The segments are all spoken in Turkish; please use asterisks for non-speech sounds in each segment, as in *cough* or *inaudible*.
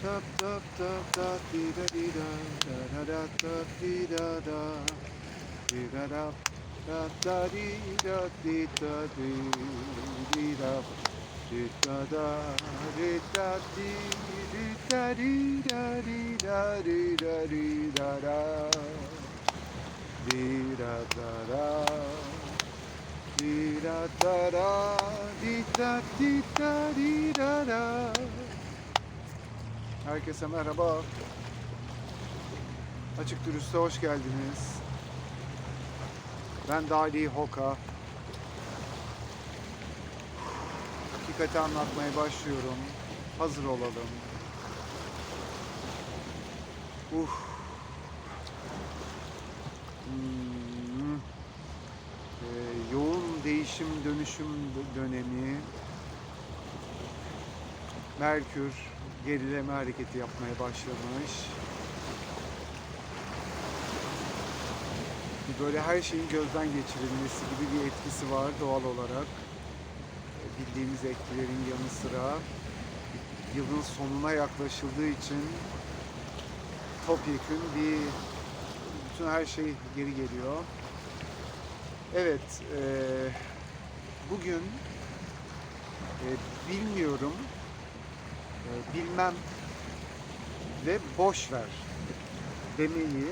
di da da da di da di da di da da Herkese merhaba. Açık Dürüst'e hoş geldiniz. Ben Dali Hoka. Hakikati anlatmaya başlıyorum. Hazır olalım. Uh. Hmm. Ee, yoğun değişim dönüşüm dö- dönemi. Merkür gerileme hareketi yapmaya başlamış. Böyle her şeyin gözden geçirilmesi gibi bir etkisi var doğal olarak. Ee, Bildiğimiz etkilerin yanı sıra yılın sonuna yaklaşıldığı için topyekün bir bütün her şey geri geliyor. Evet, eee, bugün eee, bilmiyorum e, bilmem ve boş ver demeyi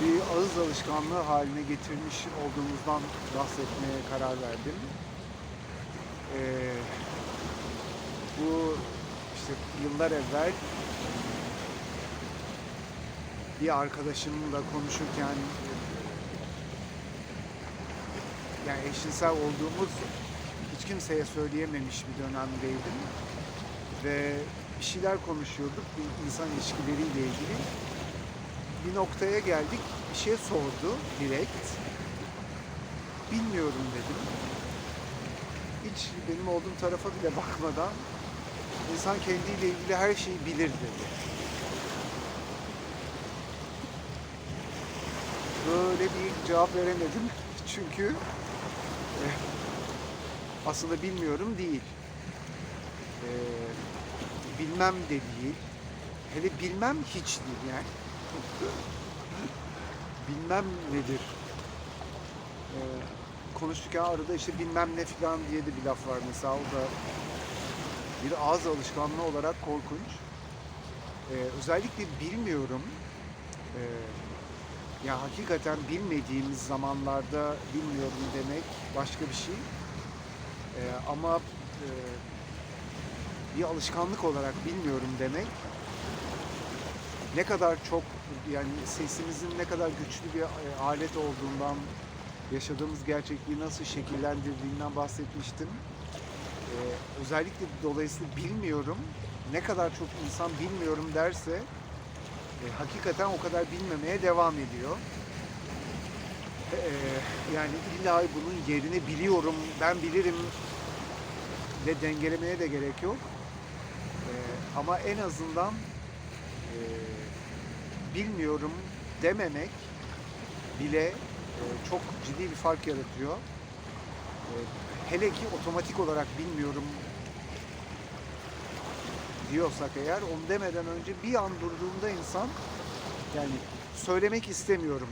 bir ağız alışkanlığı haline getirmiş olduğumuzdan bahsetmeye karar verdim. E, bu işte yıllar evvel bir arkadaşımla konuşurken yani eşcinsel olduğumuz hiç kimseye söyleyememiş bir dönemdeydim ve bir şeyler konuşuyorduk bir insan ilişkileriyle ilgili. Bir noktaya geldik, bir şey sordu direkt. Bilmiyorum dedim. Hiç benim olduğum tarafa bile bakmadan insan kendiyle ilgili her şeyi bilir dedi. Böyle bir cevap veremedim çünkü eh, aslında bilmiyorum değil. Ee, bilmem de değil. Hele bilmem hiç değil yani. *laughs* bilmem nedir. Ee, konuşurken arada işte bilmem ne falan diye de bir laf var mesela o da bir ağız alışkanlığı olarak korkunç. Ee, özellikle bilmiyorum. Ee, ya hakikaten bilmediğimiz zamanlarda bilmiyorum demek başka bir şey. Ee, ama e, bir alışkanlık olarak bilmiyorum demek ne kadar çok yani sesimizin ne kadar güçlü bir e, alet olduğundan yaşadığımız gerçekliği nasıl şekillendirdiğinden bahsetmiştim. Ee, özellikle dolayısıyla bilmiyorum ne kadar çok insan bilmiyorum derse e, hakikaten o kadar bilmemeye devam ediyor. Ee, yani illa bunun yerini biliyorum, ben bilirim de dengelemeye de gerek yok. Ee, ama en azından e, bilmiyorum dememek bile e, çok ciddi bir fark yaratıyor. E, hele ki otomatik olarak bilmiyorum diyorsak eğer onu demeden önce bir an durduğunda insan yani söylemek istemiyorum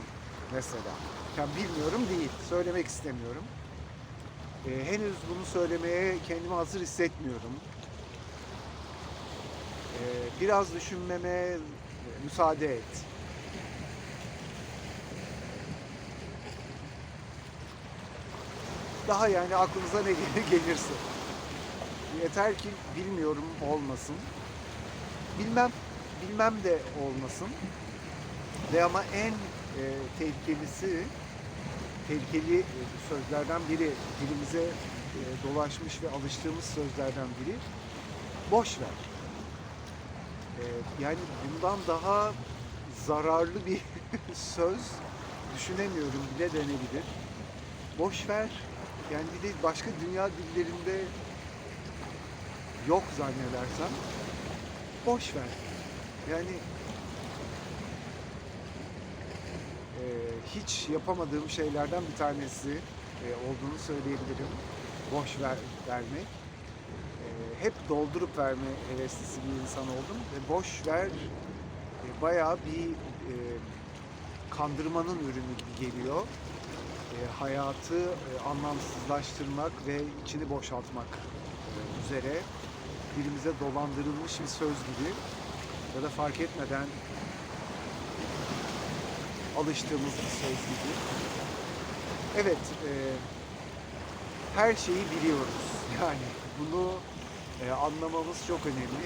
mesela. Yani bilmiyorum değil, söylemek istemiyorum. E, henüz bunu söylemeye kendimi hazır hissetmiyorum. E, biraz düşünmeme müsaade et. Daha yani aklınıza ne gelir *laughs* gelirse. Yeter ki bilmiyorum olmasın. Bilmem, bilmem de olmasın. Ve ama en e, tehlikelisi, tehlikeli e, sözlerden biri, dilimize e, dolaşmış ve alıştığımız sözlerden biri, boş ver. E, yani bundan daha zararlı bir *laughs* söz düşünemiyorum bile denebilir. Boş ver. Yani bir de başka dünya dillerinde yok zannedersem. Boş ver. Yani e, hiç yapamadığım şeylerden bir tanesi e, olduğunu söyleyebilirim. Boş ver vermek. Hep doldurup verme heveslisi bir insan oldum ve boş ver e, bayağı bir e, kandırmanın ürünü gibi geliyor. E, hayatı e, anlamsızlaştırmak ve içini boşaltmak e, üzere dilimize dolandırılmış bir söz gibi ya da fark etmeden alıştığımız bir söz gibi. Evet, e, her şeyi biliyoruz. *laughs* Yani bunu e, anlamamız çok önemli.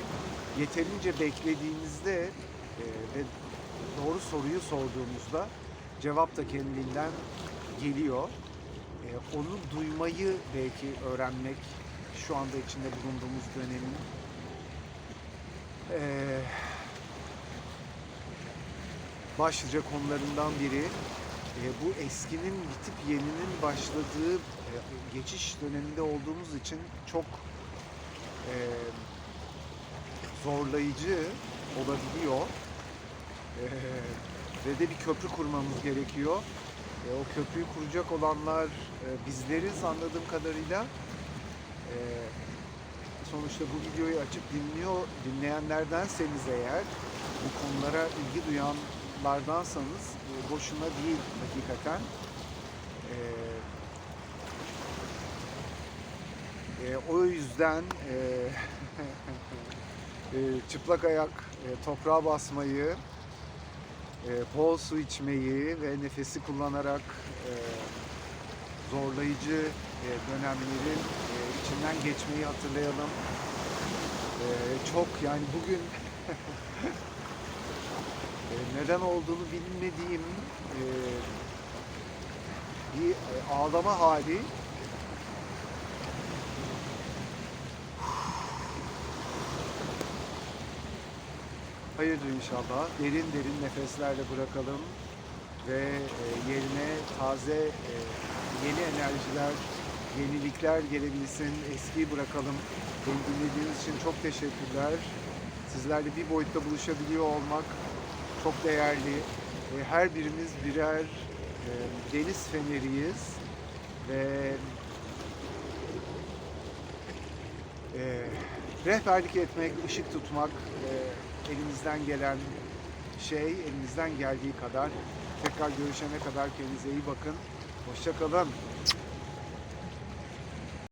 Yeterince beklediğimizde e, ve doğru soruyu sorduğumuzda cevap da kendinden geliyor. E, onu duymayı belki öğrenmek şu anda içinde bulunduğumuz dönemin e, başlıca konularından biri. E, bu eskinin bitip yeninin başladığı e, geçiş döneminde olduğumuz için çok e, zorlayıcı olabiliyor. E, ve de bir köprü kurmamız gerekiyor. E, o köprüyü kuracak olanlar e, bizleriz anladığım kadarıyla. E, sonuçta bu videoyu açıp dinliyor, dinleyenlerdenseniz eğer, bu konulara ilgi duyanlardansanız e, boşuna değil hakikaten. E, e, o yüzden e, *laughs* e, çıplak ayak e, toprağa basmayı, e, bol su içmeyi ve nefesi kullanarak e, zorlayıcı e, dönemlerin e, içinden geçmeyi hatırlayalım. E, çok yani bugün *laughs* e, neden olduğunu bilmediğim e, bir e, ağlama hali Hayırdır inşallah. Derin derin nefeslerle bırakalım ve e, yerine taze e, yeni enerjiler, yenilikler gelebilsin. Eskiyi bırakalım. Beni dinlediğiniz için çok teşekkürler. Sizlerle bir boyutta buluşabiliyor olmak çok değerli. E, her birimiz birer deniz feneriyiz ve rehberlik etmek, ışık tutmak elimizden gelen şey, elimizden geldiği kadar. Tekrar görüşene kadar kendinize iyi bakın. Hoşça kalın.